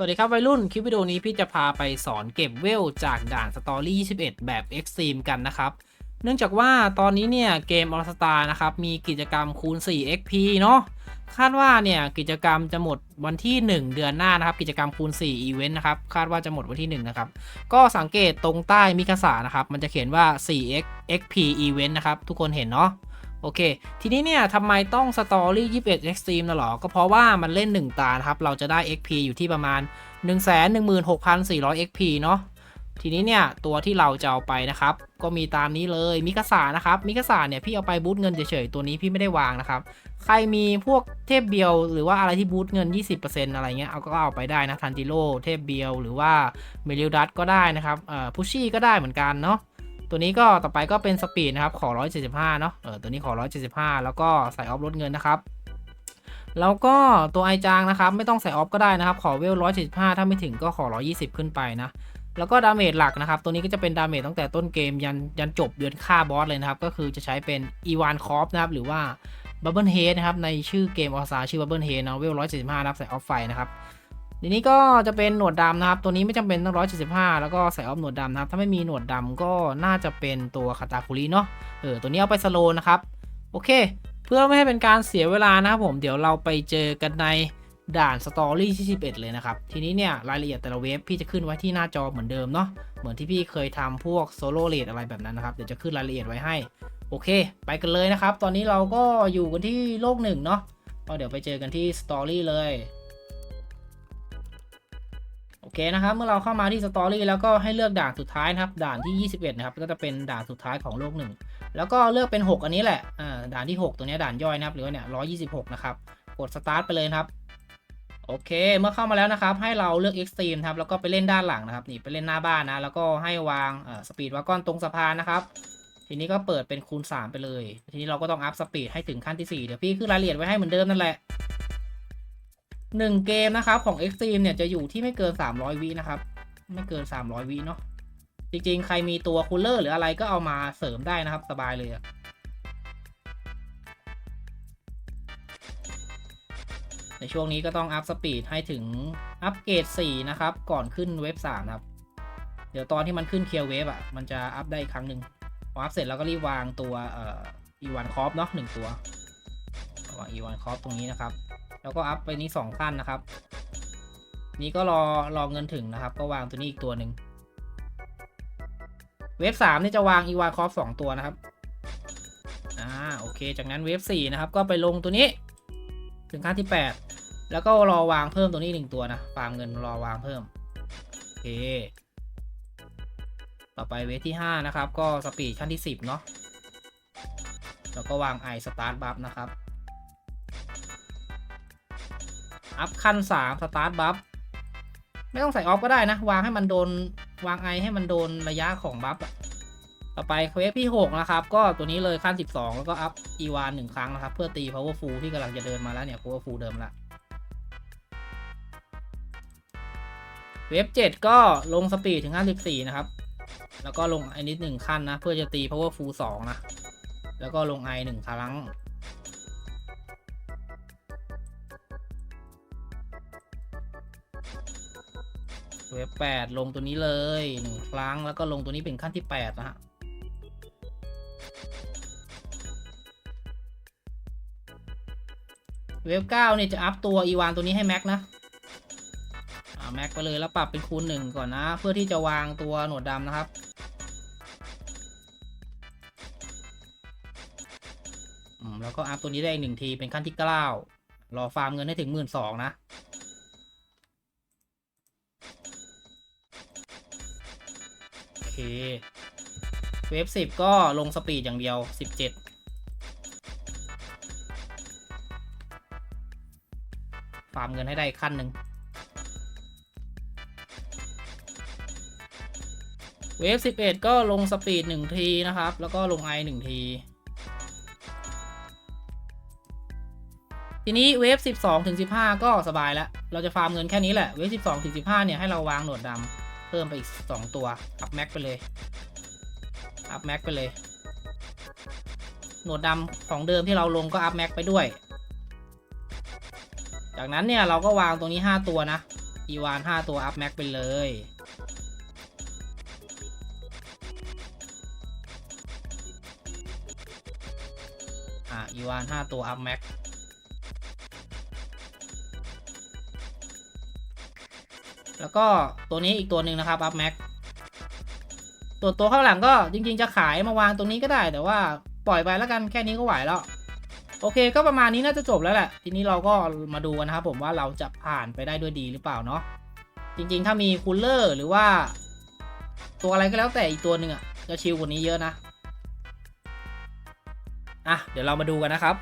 สวัสดีครับวัยรุ่น คลิปวิดีโอนี้พี่จะพาไปสอนเก็บเวลจากด่านสตอรี่21 แบบ Extreme กันนะครับ เนื่องจากว่าตอนนี้เนี่ยเกม All Star นะครับ มีกิจกรรมคูณ 4 XP เนาะคาดว่าเนี่ยกิจกรรมจะหมดวันที่ 1 เดือนหน้านะครับ กิจกรรมคูณ 4 อีเวนต์นะครับ คาดว่าจะหมดวันที่ 1 นะครับ ก็สังเกตตรงใต้มิกาสานะครับ มันจะเขียนว่า 4x XP Event นะครับ ทุกคนเห็นเนาะ โอเค ทีนี้เนี่ยทำไมต้องสตอรี่21 Extreme นะหรอ ก็เพราะว่ามันเล่น 1 ตานะครับ เราจะได้ XP อยู่ที่ประมาณ 116,400 XP เนาะทีนี้เนี่ยตัวที่เราจะเอาไปนะครับ ก็มีตามนี้เลยมิกาสานะครับมิกาสาเนี่ยพี่เอาไปบูตเงินเฉยๆตัวนี้พี่ไม่ได้วางนะครับ ใครมีพวกเทพเบียว หรือว่าอะไรที่บูตเงิน 20%อะไรเงี้ยเอาก็เอาไปได้นะทันจิโรเทพเบียว หรือว่าเมลิวดัตก็ได้นะครับเอ่อพุชชี่ก็ได้เหมือนกันเนาะ ตัวนี้ก็ต่อไปก็เป็นสปีดนะครับขอ 175 เนาะเออตัวนี้ขอ 175 แล้วก็ใส่ออฟลดเงินนะครับ แล้วก็ตัวไอจางนะครับ ไม่ต้องใส่ออฟก็ได้นะครับ ขอเวล 175 ถ้าไม่ถึงก็ขอ 120 ขึ้นไปนะ แล้วก็ดาเมจหลักนะครับ ตัวนี้ก็จะเป็นดาเมจตั้งแต่ต้นเกมยันยันจบเดือนฆ่าบอสเลยนะครับ ก็คือจะใช้เป็นอีวานคอฟนะครับ หรือว่าบับเบิลเฮดนะครับ ในชื่อเกมออสาชื่อบับเบิลเฮดนะเวล 175 นะครับใส่ออฟไฟนะครับ ทีนี้ก็จะเป็นหนวดดำนะครับ ตัวนี้ไม่จำเป็นต้อง175แล้วก็ใส่ออฟหนวดดำนะครับ ถ้าไม่มีหนวดดำก็น่าจะเป็นตัวคาตาคุริเนาะ เออ ตัวนี้เอาไปสโลนะครับ โอเค เพื่อไม่ให้เป็นการเสียเวลานะครับผม เดี๋ยวเราไปเจอกันในด่านสตอรี่ที่11 เลยนะครับ ทีนี้เนี่ยรายละเอียดแต่ละเวฟพี่จะขึ้นไว้ที่หน้าจอเหมือนเดิมเนาะ เหมือนที่พี่เคยทำพวกโซโล่เลดอะไรแบบนั้นนะครับ เดี๋ยวจะขึ้นรายละเอียดไว้ให้ โอเค ไปกันเลยนะครับ ตอนนี้เราก็อยู่กันที่โลกหนึ่งเนาะก็เดี๋ยวไปเจอกันที่สตอรี่เลย อเคนะครับ เมื่อเราเข้ามาที่สตอรี่แล้วก็ให้เลือกด่านสุดท้ายนะครับ ด่านที่ 21 นะครับ ก็จะเป็นด่านสุดท้ายของโลกหนึ่ง แล้วก็เลือกเป็น 6 อันนี้แหละ อ่า ด่านที่ 6 ตัวนี้ด่านย่อยนะครับ หรือว่าเนี่ย 126 นะครับ กดสตาร์ทไปเลยครับ โอเค เมื่อเข้ามาแล้วนะครับ ให้เราเลือก Extreme ครับ แล้วก็ไปเล่นด้านหลังนะครับ นี่ไปเล่นหน้าบ้านนะ แล้วก็ให้วางอ่อสปีดวากอนตรงสะพานนะครับ ทีนี้ก็เปิดเป็นคูณ 3 ไปเลย ทีนี้เราก็ต้องอัพสปีดให้ถึงขั้นที่ 4 เดี๋ยวพี่ขึ้นรายละเอียดไว้ให้เหมือนเดิมนั่นแหละ หนึ่งเกมนะครับของ Extreme เนี่ยจะอยู่ที่ไม่เกิน 300 วินะครับ ไม่เกิน 300 วิเนาะจริงๆ ใครมีตัวคูลเลอร์หรืออะไรก็เอามาเสริมได้นะครับ สบายเลยอะในช่วงนี้ก็ต้องอัพสปีดให้ถึงอัปเกรด 4 นะครับ ก่อนขึ้นเว็บ 3 ครับ เดี๋ยวตอนที่มันขึ้นเคลียร์เว็บอะ มันจะอัพได้อีกครั้งหนึ่งพออัพเสร็จแล้วก็รีบวางตัวเอ่ออีวานคอฟเนาะหนึ่งตัว วางอีวานคอฟตรงนี้นะครับ แล้วก็อัพไปนี้สองขั้นนะครับ นี้ก็รอรอเงินถึงนะครับ ก็วางตัวนี้อีกตัวหนึ่งเวฟสามนี่จะวางอีวานคอฟสองตัวนะครับอ่าโอเค จากนั้นเวฟสี่นะครับก็ไปลงตัวนี้ ถึงขั้นที่แปดแล้วก็รอวางเพิ่มตัวนี้หนึ่งตัวนะฟาร์มเงินรอวางเพิ่มโอเคต่อไปเวฟที่ห้านะครับ ก็สปีดขั้นที่สิบเนาะแล้วก็วางไอสตาร์ทบัฟนะครับ อัพขั้นสามสตาร์ทบัฟไม่ต้องใส่ออฟก็ได้นะ วางให้มันโดนวางไอให้มันโดนระยะของบัฟอะต่อไปเควสที่6นะครับ ก็ตัวนี้เลยขั้น 12 แล้วก็อัพอีวานหนึ่งครั้งนะครับ เพื่อตี powerful ที่กำลังจะเดินมาแล้วเนี่ย powerful เดิมละเวฟ7ก็ลงสปีดถึง 54 นะครับ แล้วก็ลงไอนิดหนึ่งขั้นนะ เพื่อจะตี powerful 2 นะ แล้วก็ลงไอหนึ่งครั้ง เว็บแปดลงตัวนี้เลยหนึ่งครั้งแล้วก็ลงตัวนี้เป็นขั้นที่แปดนะฮะเว็บเก้าเนี่ยจะอัพตัวอีวานตัวนี้ให้แม็กนะอ่าแม็กไปเลยแล้วปรับเป็นคูณหนึ่งก่อนนะ เพื่อที่จะวางตัวหนวดดำนะครับอืมแล้วก็อัพตัวนี้ได้อีกหนึ่งทีเป็นขั้นที่เก้ารอฟาร์มเงินให้ถึงหมื่นสองนะ เคเวฟสิบก็ลงสปีดอย่างเดียวสิบเจ็ดฟาร์มเงินให้ได้ขั้นหนึ่งเวฟสิบเอ็ดก็ลงสปีดหนึ่งทีนะครับ แล้วก็ลงไอหนึ่งทีทีนี้เวฟ 12 ถึง 15 ก็สบายแล้ว เราจะฟาร์มเงินแค่นี้แหละ เวฟ 12 ถึง 15 เนี่ย ให้เราวางหนวดดำ เพิ่มไปอีก 2 ตัว อัพแม็กไปเลย อัพแม็กไปเลย หนวดดำของเดิมที่เราลงก็อัพแม็กไปด้วย จากนั้นเนี่ยเราก็วางตรงนี้ 5 ตัวนะ อีวาน 5 ตัวอัพแม็กไปเลย อะอีวาน 5 ตัวอัพแม็ก แล้วก็ตัวนี้อีกตัวหนึ่งนะครับอัพแม็กตัวตัวข้างหลังก็จริง ๆ จะขายมาวางตรงนี้ก็ได้ แต่ว่าปล่อยไปแล้วกันแค่นี้ก็ไหวแล้วโอเคก็ประมาณนี้น่าจะจบแล้วแหละ ทีนี้เราก็มาดูกันนะครับผมว่าเราจะผ่านไปได้ด้วยดีหรือเปล่าเนาะจริง ๆ ถ้ามีคูลเลอร์หรือว่า ตัวอะไรก็แล้วแต่อีกตัวหนึ่งอะจะชิลกว่านี้เยอะนะอะเดี๋ยวเรามาดูกันนะครับ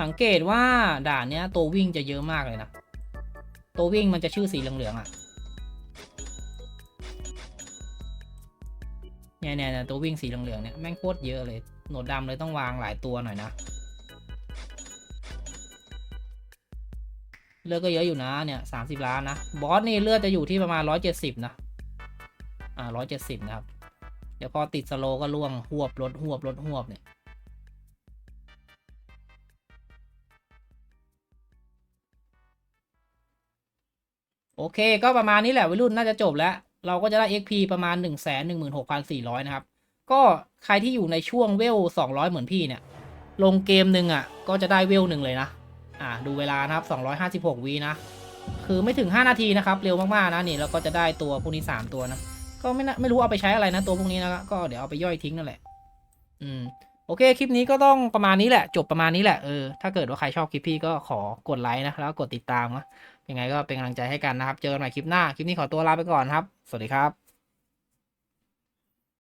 สังเกตว่าด่านเนี้ยตัววิ่งจะเยอะมากเลยนะ ตัววิ่งมันจะชื่อสีเหลืองๆอะเนี่ยเนี่ยตัววิ่งสีเหลืองๆเนี่ยแม่งโคตรเยอะเลยโหนดดำเลยต้องวางหลายตัวหน่อยนะเลือดก็เยอะอยู่นะเนี่ยสามสิบล้านนะ บอสนี่เลือดจะอยู่ที่ประมาณร้อยเจ็ดสิบนะ อ่าร้อยเจ็ดสิบนะครับ เดี๋ยวพอติดสโลก็ล่วงหวบลดหวบลดหวบเนี่ย โอเค ก็ประมาณนี้แหละวัยรุ่นน่าจะจบแล้ว เราก็จะได้ XP ประมาณ 1 1 6 4 0 0 นะครับ ก็ใครที่อยู่ในช่วงเวล 200 เหมือนพี่เนี่ย ลงเกมหนึ่งอะ ก็จะได้เวลหนึ่งเลยนะ อ่า ดูเวลานะครับ 256วินะ คือไม่ถึง 5 นาทีนะครับ เร็วมากๆนะนี่แล้วก็จะได้ตัวพวกนี้ 3 ตัวนะ ก็ไม่ไม่รู้เอาไปใช้อะไรนะ ตัวพวกนี้นะ ก็เดี๋ยวเอาไปย่อยทิ้งนั่นแหละ อืม โอเค คลิปนี้ก็ต้องประมาณนี้แหละ จบประมาณนี้แหละ เออ ถ้าเกิดว่าใครชอบคลิปพี่ก็ขอกดไลค์นะ แล้วกดติดตามนะ ยังไงก็เป็นกำลังใจให้กันนะครับ เจอกันใหม่คลิปหน้า คลิปนี้ขอตัวลาไปก่อนครับ สวัสดีครับ